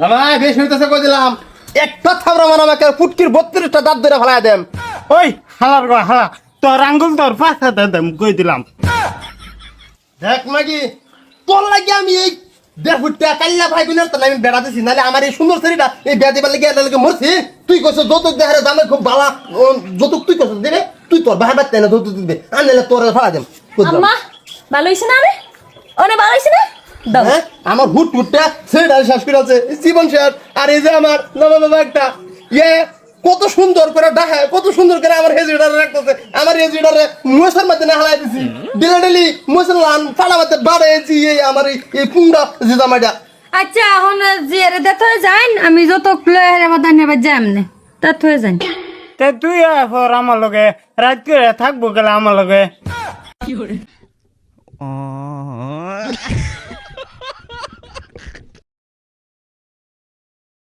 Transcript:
জামাই বেশ হইতেছে কই দিলাম। একটা থাবরা মানে আমাকে ফুটকির বত্রিশটা দাঁত ধরে ফেলাই দেম। ওই হালার গো হালা তোর আঙ্গুল তোর দেম কই দিলাম। দেখ মাগি তোর লাগে আমি এই দেড় কাল্লা ভাই বোনের তো আমি বেড়া দিছি নাহলে আমার এই সুন্দর শরীরটা এই বেড়া দিবার লাগে এর লাগে মরছি? তুই কইছ যৌতুক দেহারে দামে খুব বালা যৌতুক তুই কইছ দিবে তুই তোর ভাই বাচ্চা না যৌতুক দিবে আনলে তোর ফাড়া দেম। আম্মা ভালো হয়েছে না রে? অনেক ভালো হয়েছে না? দাও। হ্যাঁ? আমার হুট হুটটা সেটা শেষ করে আছে জীবন শেষ আর এই যে আমার নবা বাবা একটা ইয়ে কত সুন্দর করে ডাহে কত সুন্দর করে আমার হেজিডারে রাখতেছে। আমার হেজিডারে মশার মধ্যে না হালাই দিছি। ডেলি ডেলি মশার লান ফাড়া মধ্যে বাড়াইছি এই আমার এই পুংটা যে জামাইটা আচ্ছা এখন জিয়ারে দেত হয়ে যান আমি যত লয়ে হেরে বাদান নেবার যাই আমনে। দেত হয়ে যান তে তুই এরপর আমার লগে রাত করে থাকব গেলে আমার লগে।